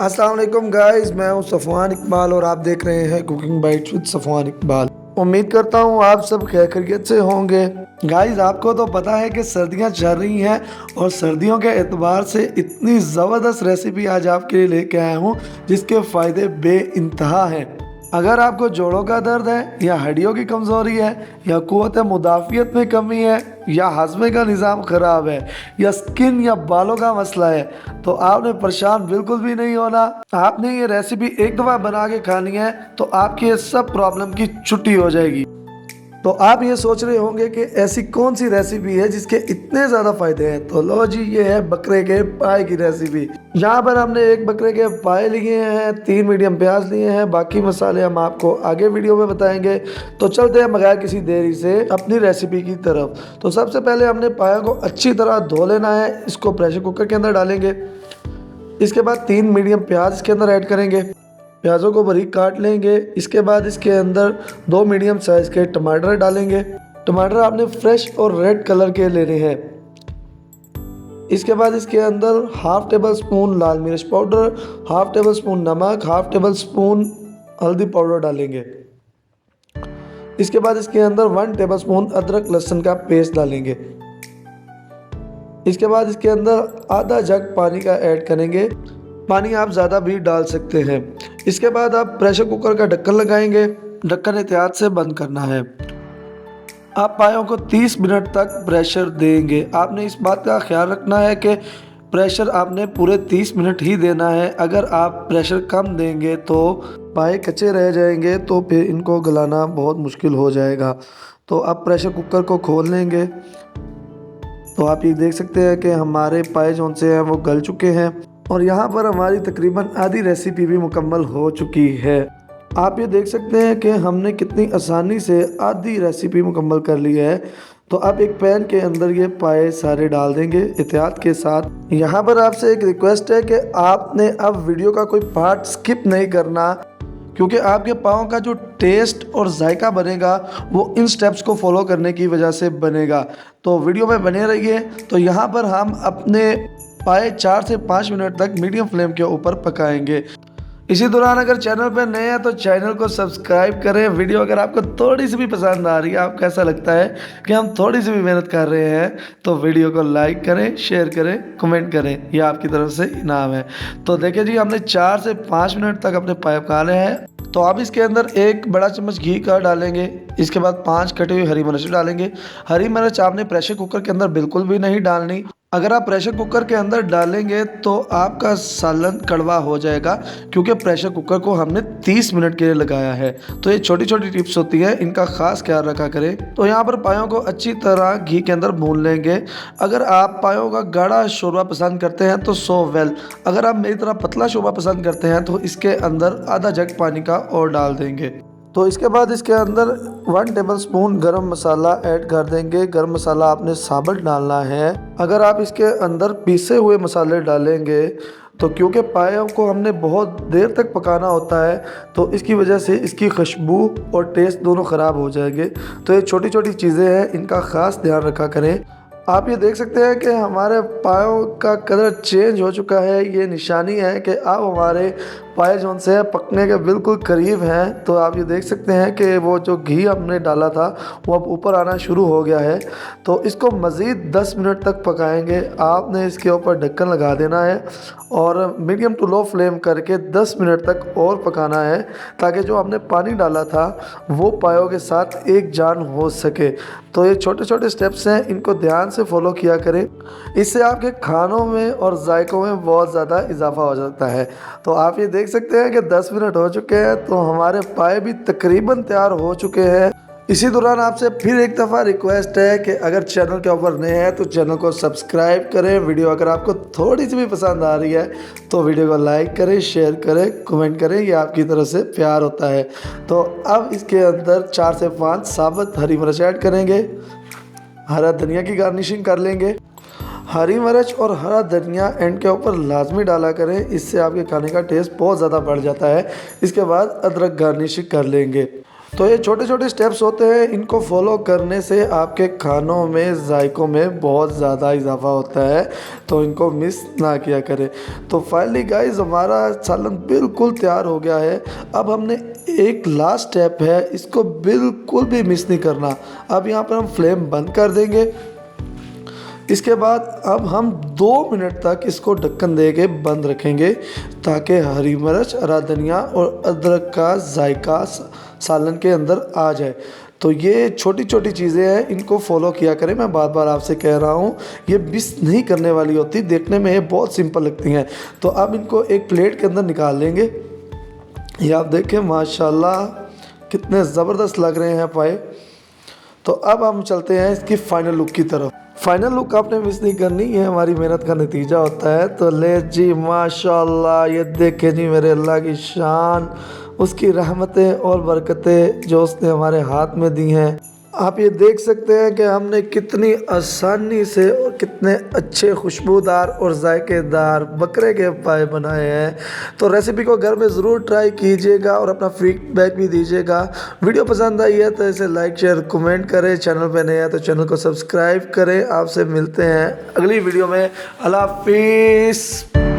अस्सलाम वालेकुम गाइस, मैं हूँ सफ़वान इकबाल और आप देख रहे हैं cooking bites with Safwan Iqbal. उम्मीद करता हूँ आप सब खैर खैरियत से होंगे। गाइस, आपको तो पता है कि सर्दियाँ चल रही हैं और सर्दियों के एतबार से इतनी ज़बरदस्त रेसिपी आज आपके लिए लेके आया हूँ, जिसके फ़ायदे बे इंतहा हैं। अगर आपको जोड़ों का दर्द है, या हड्डियों की कमज़ोरी है, या कुत मुदाफ़ियत में कमी है, या हजमे का निज़ाम ख़राब है, या स्किन या बालों का मसला है तो आपने परेशान बिल्कुल भी नहीं होना। आपने ये रेसिपी एक दफ़ा बना के खानी है तो आपकी ये सब प्रॉब्लम की छुट्टी हो जाएगी। तो आप ये सोच रहे होंगे कि ऐसी कौन सी रेसिपी है जिसके इतने ज़्यादा फ़ायदे हैं? तो लो जी, ये है बकरे के पाए की रेसिपी यहाँ पर हमने एक बकरे के पाए लिए हैं, तीन मीडियम प्याज लिए हैं, बाकी मसाले हम आपको आगे वीडियो में बताएँगे। तो चलते हैं बगैर किसी देरी से अपनी रेसिपी की तरफ़। तो सबसे पहले हमने पाया को अच्छी तरह धो लेना है, इसको प्रेशर कुकर के अंदर डालेंगे। इसके बाद तीन मीडियम प्याज इसके अंदर ऐड करेंगे। प्याज़ों को बारीक काट लेंगे। इसके बाद इसके अंदर दो मीडियम साइज़ के टमाटर डालेंगे। टमाटर आपने फ्रेश और रेड कलर के लेने हैं। इसके बाद इसके अंदर हाफ़ टेबल स्पून लाल मिर्च पाउडर हाफ़ टेबल स्पून नमक हाफ़ टेबल स्पून हल्दी पाउडर डालेंगे। इसके बाद इसके अंदर वन टेबल स्पून अदरक लहसुन का पेस्ट डालेंगे। इसके बाद इसके अंदर आधा जग पानी का ऐड करेंगे। पानी आप ज़्यादा भी डाल सकते हैं। इसके बाद आप प्रेशर कुकर का ढक्कन लगाएँगे। ढक्कन एहतियात से बंद करना है। आप पायों को 30 मिनट तक प्रेशर देंगे। आपने इस बात का ख्याल रखना है कि प्रेशर आपने पूरे 30 मिनट ही देना है। अगर आप प्रेशर कम देंगे तो पाए कच्चे रह जाएँगे तो फिर इनको गलाना बहुत मुश्किल हो जाएगा। तो आप प्रेशर कुकर को खोल लेंगे। तो आप ये देख सकते हैं कि हमारे पाए जो से हैं वो गल चुके हैं। और यहाँ पर हमारी तकरीबन आधी रेसिपी भी मुकम्मल हो चुकी है। आप ये देख सकते हैं कि हमने कितनी आसानी से आधी रेसिपी मुकम्मल कर ली है। तो आप एक पैन के अंदर ये पाए सारे डाल देंगे एहतियात के साथ। यहाँ पर आपसे एक रिक्वेस्ट है कि आपने अब वीडियो का कोई पार्ट स्किप नहीं करना, क्योंकि आपके पाँव का जो टेस्ट और जायका बनेगा, वो इन स्टेप्स को फॉलो करने की वजह से बनेगा। तो वीडियो में बने रहिए। तो यहाँ पर हम अपने पाए चार से पाँच मिनट तक मीडियम फ्लेम के ऊपर पकाएँगे। इसी दौरान अगर चैनल पर नए हैं तो चैनल को सब्सक्राइब करें। वीडियो अगर आपको थोड़ी सी भी पसंद आ रही है, आपको ऐसा लगता है कि हम थोड़ी सी भी मेहनत कर रहे हैं तो वीडियो को लाइक करें, शेयर करें, कमेंट करें। यह आपकी तरफ़ से इनाम है। तो देखिए जी, हमने चार से पाँच मिनट तक अपने पाइप काले हैं। तो आप इसके अंदर एक बड़ा चम्मच घी का डालेंगे। इसके बाद पाँच कटी हुई हरी मिर्च डालेंगे। हरी मिर्च आपने प्रेशर कुकर के अंदर बिल्कुल भी नहीं डालनी। अगर आप प्रेशर कुकर के अंदर डालेंगे तो आपका सालन कड़वा हो जाएगा, क्योंकि प्रेशर कुकर को हमने 30 मिनट के लिए लगाया है। तो ये छोटी छोटी टिप्स होती है, इनका खास ख्याल रखा करें। तो यहाँ पर पायों को अच्छी तरह घी के अंदर भून लेंगे। अगर आप पायों का गाढ़ा शोरबा पसंद करते हैं तो सो वेल। अगर आप मेरी तरह पतला शोरबा पसंद करते हैं तो इसके अंदर आधा जग पानी का और डाल देंगे। तो इसके बाद इसके अंदर वन टेबल स्पून गर्म मसाला ऐड कर देंगे। गर्म मसाला आपने साबुत डालना है। अगर आप इसके अंदर पीसे हुए मसाले डालेंगे तो क्योंकि पायों को हमने बहुत देर तक पकाना होता है तो इसकी वजह से इसकी खुशबू और टेस्ट दोनों ख़राब हो जाएँगे। तो ये छोटी छोटी चीज़ें हैं, इनका ख़ास ध्यान रखा करें। आप ये देख सकते हैं कि हमारे पायों का कलर चेंज हो चुका है, ये निशानी है कि अब हमारे पाए जो से पकने के बिल्कुल करीब हैं। तो आप ये देख सकते हैं कि वो जो घी हमने डाला था, वो अब ऊपर आना शुरू हो गया है। तो इसको मज़ीद 10 मिनट तक पकाएँगे। आपने इसके ऊपर ढक्कन लगा देना है और मीडियम टू लो फ्लेम करके 10 मिनट तक और पकाना है, ताकि जो हमने पानी डाला था, वो पायों के साथ एक जान हो सके। तो ये छोटे छोटे स्टेप्स हैं, इनको ध्यान से फॉलो किया करें। इससे आपके खानों में और जायकों में बहुत ज़्यादा इजाफा हो जाता है। तो आप ये देख सकते हैं कि 10 मिनट हो चुके हैं तो हमारे पाए भी तकरीबन तैयार हो चुके हैं। इसी दौरान आपसे फिर एक दफ़ा रिक्वेस्ट है कि अगर चैनल के ऊपर नए हैं तो चैनल को सब्सक्राइब करें। वीडियो अगर आपको थोड़ी सी भी पसंद आ रही है तो वीडियो को लाइक करें शेयर करें कमेंट करें। ये आपकी तरफ़ से प्यार होता है। तो अब इसके अंदर चार से पाँच साबुत हरी मिर्च ऐड करेंगे। हरा धनिया की गार्निशिंग कर लेंगे। हरी मिर्च और हरा धनिया एंड के ऊपर लाजमी डाला करें। इससे आपके खाने का टेस्ट बहुत ज़्यादा बढ़ जाता है। इसके बाद अदरक गार्निशिंग कर लेंगे। तो ये छोटे छोटे स्टेप्स होते हैं, इनको फॉलो करने से आपके खानों में, जायकों में बहुत ज़्यादा इजाफा होता है तो इनको मिस ना किया करें। तो फाइनली गाइस हमारा सालन बिल्कुल तैयार हो गया है। अब हमने एक लास्ट स्टेप है, इसको बिल्कुल भी मिस नहीं करना। अब यहाँ पर हम फ्लेम बंद कर देंगे। इसके बाद अब हम दो मिनट तक इसको ढक्कन दे के बंद रखेंगे ताकि हरी मिर्च हरा धनिया और अदरक का जायका सालन के अंदर आ जाए। तो ये छोटी छोटी चीज़ें हैं, इनको फॉलो किया करें। मैं बार बार आपसे कह रहा हूँ, ये मिस नहीं करने वाली होती। देखने में ये बहुत सिंपल लगती हैं। तो अब इनको एक प्लेट के अंदर निकाल लेंगे। ये आप देखें, माशाल्लाह, कितने ज़बरदस्त लग रहे हैं पाए तो अब हम चलते हैं इसकी फाइनल लुक की तरफ़। फाइनल लुक आपने मिस नहीं करनी है हमारी मेहनत का नतीजा होता है। तो ले जी, माशाल्लाह, ये देखे जी मेरे अल्लाह की शान। उसकी रहमतें और बरकतें जो उसने हमारे हाथ में दी हैं। आप ये देख सकते हैं कि हमने कितनी आसानी से और कितने अच्छे खुशबूदार और जायकेदार बकरे के पाए बनाए हैं। तो रेसिपी को घर में ज़रूर ट्राई कीजिएगा और अपना फीडबैक भी दीजिएगा। वीडियो पसंद आई है तो इसे लाइक शेयर कमेंट करें। चैनल पर नए हैं तो चैनल को सब्सक्राइब करें। आपसे मिलते हैं अगली वीडियो में। अल्लाह हाफिज़।